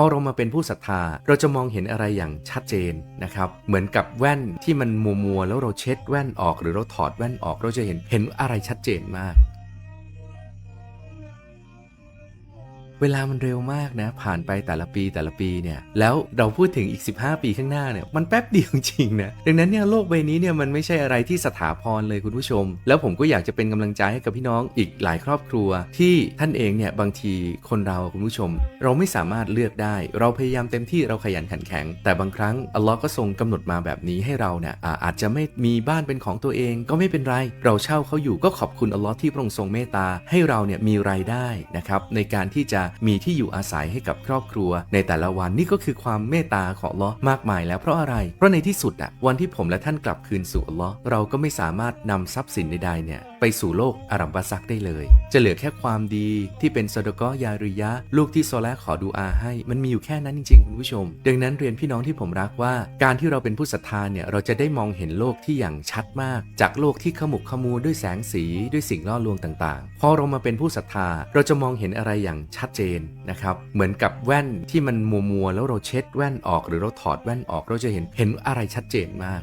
พอเรามาเป็นผู้ศรัทธา เราจะมองเห็นอะไรอย่างชัดเจนนะครับเหมือนกับแว่นที่มันมัวมัวๆแล้วเราเช็ดแว่นออก หรือเราถอดแว่นออกเราจะเห็นเห็นอะไรชัดเจนมาก เวลามันเร็วมากนะ ผ่านไปแต่ละปีแต่ละปีเนี่ยแล้วเราพูดถึงอีก 15 ปีข้างหน้าเนี่ยมันแป๊บเดียวจริงนะดังนั้นเนี่ยโลกใบนี้เนี่ยมันไม่ใช่อะไรที่สถาพรเลยคุณผู้ชม แล้วผมก็อยากจะเป็นกำลังใจให้กับพี่น้องอีกหลายครอบครัว ที่ท่านเองเนี่ยบางทีคนเราคุณผู้ชม เราไม่สามารถเลือกได้ เราพยายามเต็มที่เราขยันขันแข็ง แต่บางครั้งอัลลอฮ์ก็ทรงกำหนดมาแบบนี้ให้เราเนี่ยอาอาจจะไม่มีบ้านเป็นของตัวเองก็ไม่เป็นไร เราเช่าเขาอยู่ก็ขอบคุณอัลลอฮ์ที่พระองค์ทรงเมตตาให้เราเนี่ยมีรายได้นะครับในการที่จะมีที่อยู่อาศัยให้กับครอบครัว ในแต่ละวันนี่ก็คือความเมตตาของลอฮ์มากมายแล้วเพราะอะไร เพราะในที่สุดอะวันที่ผมและท่านกลับคืนสู่อัลลอฮ์เราก็ไม่สามารถนำทรัพย์สินใดๆเนี่ยไปสู่โลกอารัมบาซักได้เลย จะเหลือแค่ความดีที่เป็นซอดกอยาริยะ ลูกที่โซแลขอดูอาให้ มันมีอยู่แค่นั้นจริงๆคุณผู้ชม ดังนั้นเรียนพี่น้องที่ผมรักว่า การที่เราเป็นผู้ศรัทธาเนี่ยเราจะได้มองเห็นโลกที่อย่างชัดมาก จากโลกที่ขมุกขมูด้วยแสงสีด้วยสิ่งล่อลวงต่างๆ พอเรามาเป็นผู้ศรัทธาเราจะมองเห็นอะไรอย่างชัดเจนนะครับเหมือนกับแว่นที่มันมัวมัวๆแล้วเราเช็ดแว่นออก หรือเราถอดแว่นออกเราจะเห็นเห็นอะไรชัดเจนมาก